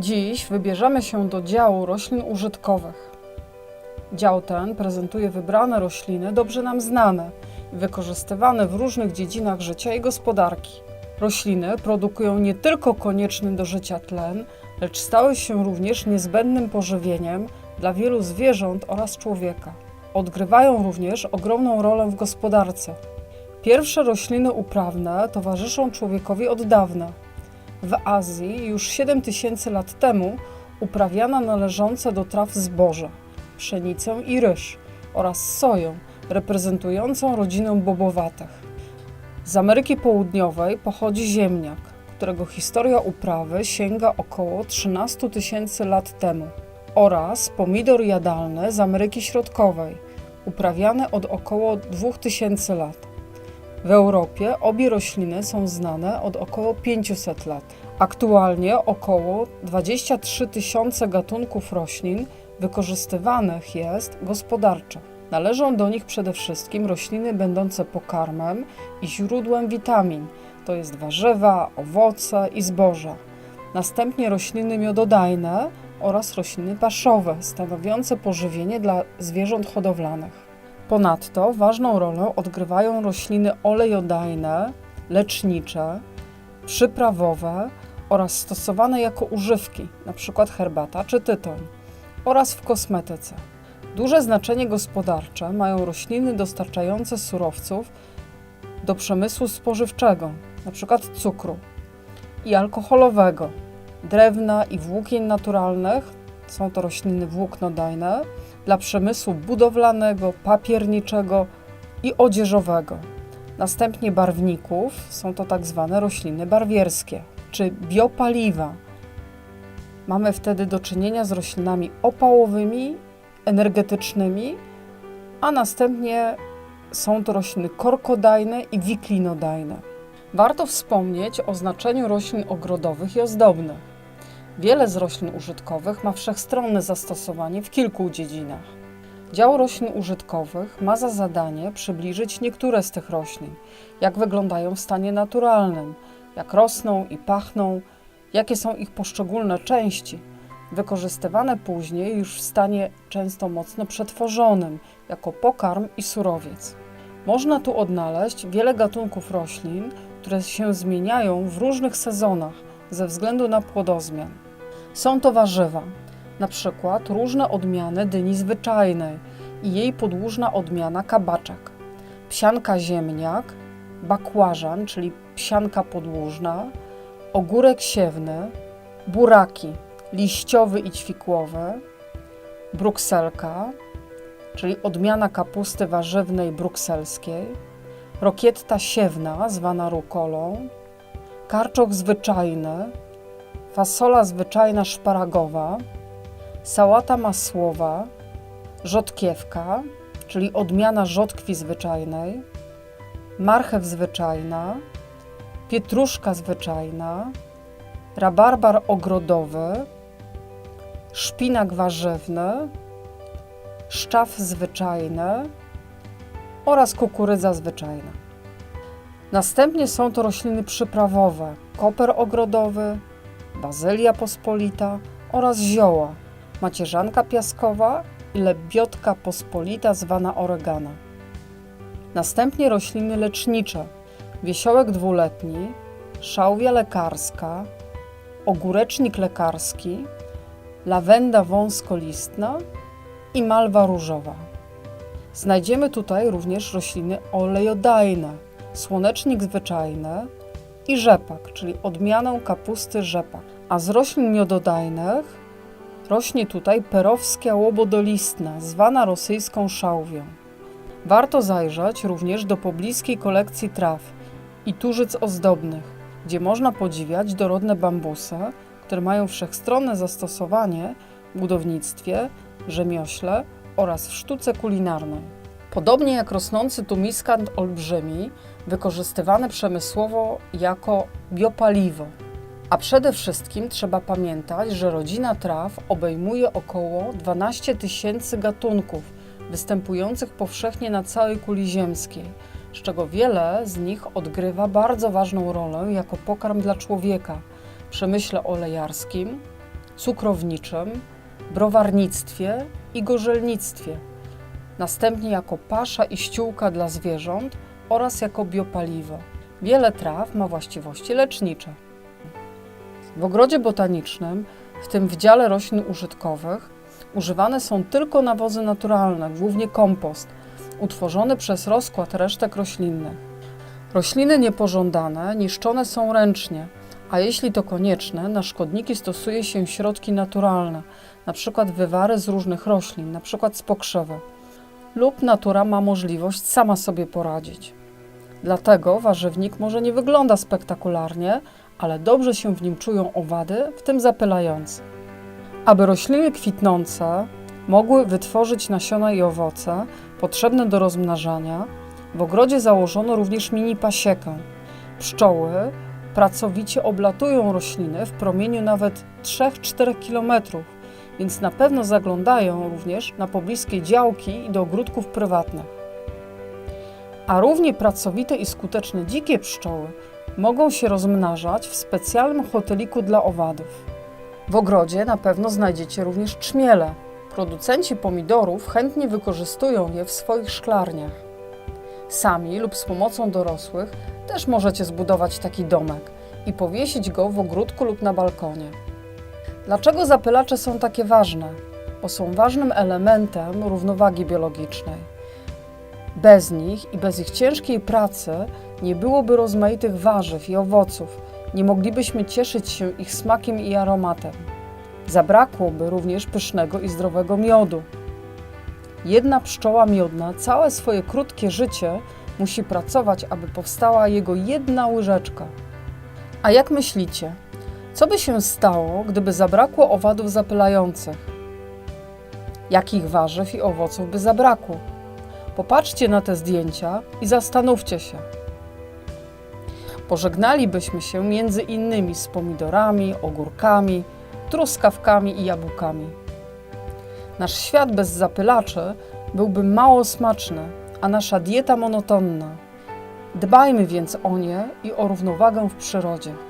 Dziś wybierzemy się do działu roślin użytkowych. Dział ten prezentuje wybrane rośliny dobrze nam znane i wykorzystywane w różnych dziedzinach życia i gospodarki. Rośliny produkują nie tylko konieczny do życia tlen, lecz stały się również niezbędnym pożywieniem dla wielu zwierząt oraz człowieka. Odgrywają również ogromną rolę w gospodarce. Pierwsze rośliny uprawne towarzyszą człowiekowi od dawna. W Azji już 7 tysięcy lat temu uprawiano należące do traw zboże, pszenicę i ryż oraz soję, reprezentującą rodzinę bobowatych. Z Ameryki Południowej pochodzi ziemniak, którego historia uprawy sięga około 13 tysięcy lat temu, oraz pomidor jadalny z Ameryki Środkowej, uprawiany od około 2000 lat. W Europie obie rośliny są znane od około 500 lat. Aktualnie około 23 tysiące gatunków roślin wykorzystywanych jest gospodarczo. Należą do nich przede wszystkim rośliny będące pokarmem i źródłem witamin, to jest warzywa, owoce i zboża. Następnie rośliny miododajne oraz rośliny paszowe, stanowiące pożywienie dla zwierząt hodowlanych. Ponadto ważną rolę odgrywają rośliny olejodajne, lecznicze, przyprawowe oraz stosowane jako używki, np. herbata czy tytoń, oraz w kosmetyce. Duże znaczenie gospodarcze mają rośliny dostarczające surowców do przemysłu spożywczego, np. cukru i alkoholowego, drewna i włókien naturalnych, są to rośliny włóknodajne, dla przemysłu budowlanego, papierniczego i odzieżowego. Następnie barwników, są to tak zwane rośliny barwierskie, czy biopaliwa. Mamy wtedy do czynienia z roślinami opałowymi, energetycznymi, a następnie są to rośliny korkodajne i wiklinodajne. Warto wspomnieć o znaczeniu roślin ogrodowych i ozdobnych. Wiele z roślin użytkowych ma wszechstronne zastosowanie w kilku dziedzinach. Dział roślin użytkowych ma za zadanie przybliżyć niektóre z tych roślin, jak wyglądają w stanie naturalnym, jak rosną i pachną, jakie są ich poszczególne części, wykorzystywane później już w stanie często mocno przetworzonym, jako pokarm i surowiec. Można tu odnaleźć wiele gatunków roślin, które się zmieniają w różnych sezonach ze względu na płodozmian. Są to warzywa, na przykład różne odmiany dyni zwyczajnej i jej podłużna odmiana kabaczek, psianka ziemniak, bakłażan, czyli psianka podłużna, ogórek siewny, buraki liściowy i ćwikłowy, brukselka, czyli odmiana kapusty warzywnej brukselskiej, rokietta siewna zwana rukolą, karczok zwyczajny, fasola zwyczajna szparagowa, sałata masłowa, rzodkiewka, czyli odmiana rzodkwi zwyczajnej, marchew zwyczajna, pietruszka zwyczajna, rabarbar ogrodowy, szpinak warzywny, szczaw zwyczajny oraz kukurydza zwyczajna. Następnie są to rośliny przyprawowe, koper ogrodowy, bazylia pospolita oraz zioła, macierzanka piaskowa i lebiotka pospolita zwana oregana. Następnie rośliny lecznicze, wiesiołek dwuletni, szałwia lekarska, ogórecznik lekarski, lawenda wąskolistna i malwa różowa. Znajdziemy tutaj również rośliny olejodajne, słonecznik zwyczajny i rzepak, czyli odmianę kapusty rzepak. A z roślin miododajnych rośnie tutaj perowskia łobodolistna, zwana rosyjską szałwią. Warto zajrzeć również do pobliskiej kolekcji traw i tużyc ozdobnych, gdzie można podziwiać dorodne bambusy, które mają wszechstronne zastosowanie w budownictwie, rzemiośle oraz w sztuce kulinarnej. Podobnie jak rosnący tu miskant olbrzymi, wykorzystywany przemysłowo jako biopaliwo. A przede wszystkim trzeba pamiętać, że rodzina traw obejmuje około 12 tysięcy gatunków występujących powszechnie na całej kuli ziemskiej, z czego wiele z nich odgrywa bardzo ważną rolę jako pokarm dla człowieka w przemyśle olejarskim, cukrowniczym, browarnictwie i gorzelnictwie, następnie jako pasza i ściółka dla zwierząt oraz jako biopaliwo. Wiele traw ma właściwości lecznicze. W ogrodzie botanicznym, w tym w dziale roślin użytkowych, używane są tylko nawozy naturalne, głównie kompost, utworzony przez rozkład resztek roślinnych. Rośliny niepożądane niszczone są ręcznie, a jeśli to konieczne, na szkodniki stosuje się środki naturalne, np. wywary z różnych roślin, np. z pokrzywy. Lub natura ma możliwość sama sobie poradzić. Dlatego warzywnik może nie wygląda spektakularnie, ale dobrze się w nim czują owady, w tym zapylające. Aby rośliny kwitnące mogły wytworzyć nasiona i owoce potrzebne do rozmnażania, w ogrodzie założono również mini pasiekę. Pszczoły pracowicie oblatują rośliny w promieniu nawet 3-4 km, więc na pewno zaglądają również na pobliskie działki i do ogródków prywatnych. A równie pracowite i skuteczne dzikie pszczoły mogą się rozmnażać w specjalnym hoteliku dla owadów. W ogrodzie na pewno znajdziecie również czmiele. Producenci pomidorów chętnie wykorzystują je w swoich szklarniach. Sami lub z pomocą dorosłych też możecie zbudować taki domek i powiesić go w ogródku lub na balkonie. Dlaczego zapylacze są takie ważne? Bo są ważnym elementem równowagi biologicznej. Bez nich i bez ich ciężkiej pracy nie byłoby rozmaitych warzyw i owoców, nie moglibyśmy cieszyć się ich smakiem i aromatem. Zabrakłoby również pysznego i zdrowego miodu. Jedna pszczoła miodna całe swoje krótkie życie musi pracować, aby powstała jego jedna łyżeczka. A jak myślicie, co by się stało, gdyby zabrakło owadów zapylających? Jakich warzyw i owoców by zabrakło? Popatrzcie na te zdjęcia i zastanówcie się. Pożegnalibyśmy się między innymi z pomidorami, ogórkami, truskawkami i jabłkami. Nasz świat bez zapylaczy byłby mało smaczny, a nasza dieta monotonna. Dbajmy więc o nie i o równowagę w przyrodzie.